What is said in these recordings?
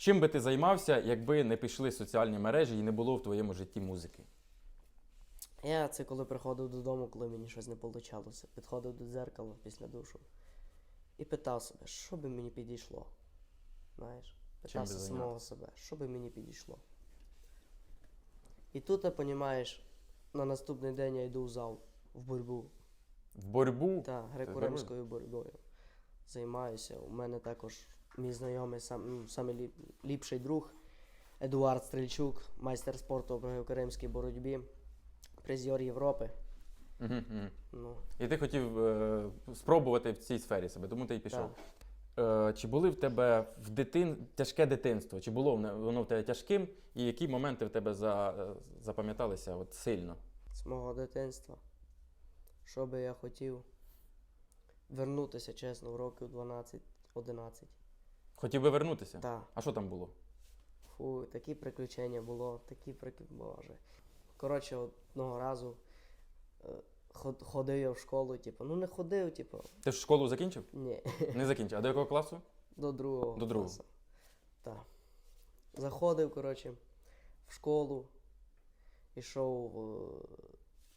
Чим би ти займався, якби не пішли соціальні мережі і не було в твоєму житті музики? Я це коли приходив додому, коли мені щось не вийшло. Підходив до дзеркала після душу і питав себе, що би мені підійшло. Знаєш, питався самого себе, що би мені підійшло. І тут, ти розумієш, на наступний день я йду в зал, в боротьбу. В боротьбу? Так, греко-римською боротьбою. Займаюся. У мене також мій знайомий, сам, ну, самий ліпший друг Едуард Стрельчук, майстер спорту по греко-римській боротьбі, призер Європи. Угу, угу. Ну, І ти хотів е, спробувати в цій сфері себе, тому ти і пішов. так. Е, чи були в тебе в дитин... тяжке дитинство? Чи було воно- воно в тебе тяжким? І які моменти в тебе за... е, запам'яталися от сильно? з мого дитинства. Що би я хотів вернутися, чесно, в років 12-11. Хотів би вернутися? Так, А що там було? фу, такі приключення було, такі прик... Боже. Коротше, одного разу е, ходив я в школу, типу, ну не ходив, типу, Ти ж школу закінчив? ні, Не закінчив. А до якого класу? до другого. До другого. класу. Так. Заходив, коротше, в школу, ішов е,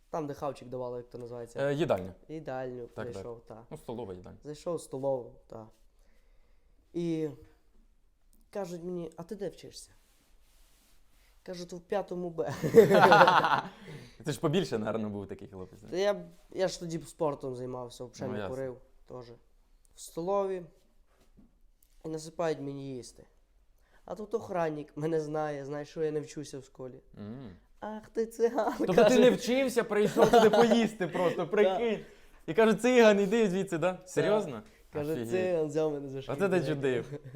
там, де хавчик давали, як то називається. Е, їдальня. Їдальню так. прийшов, так. Ну, столова їдальня. Зайшов в столову, так. І кажуть мені, а ти де вчишся? Кажу, то в п'ятому Б. Ти ж побільше, напевно, був такий хлопець. Та я, я ж тоді спортом займався, взагалі Ну, не курив теж. В столові і насипають мені їсти. А тут охранник мене знає, знає, що я не вчуся в школі. М. Ах ти циган. Тобто каже. ти не вчився, прийшов туди поїсти просто, прикинь. І каже, циган, іди звідси, да? Серйозно? Каже, Офігеть. циган взяв мене за. Оце ти чудив.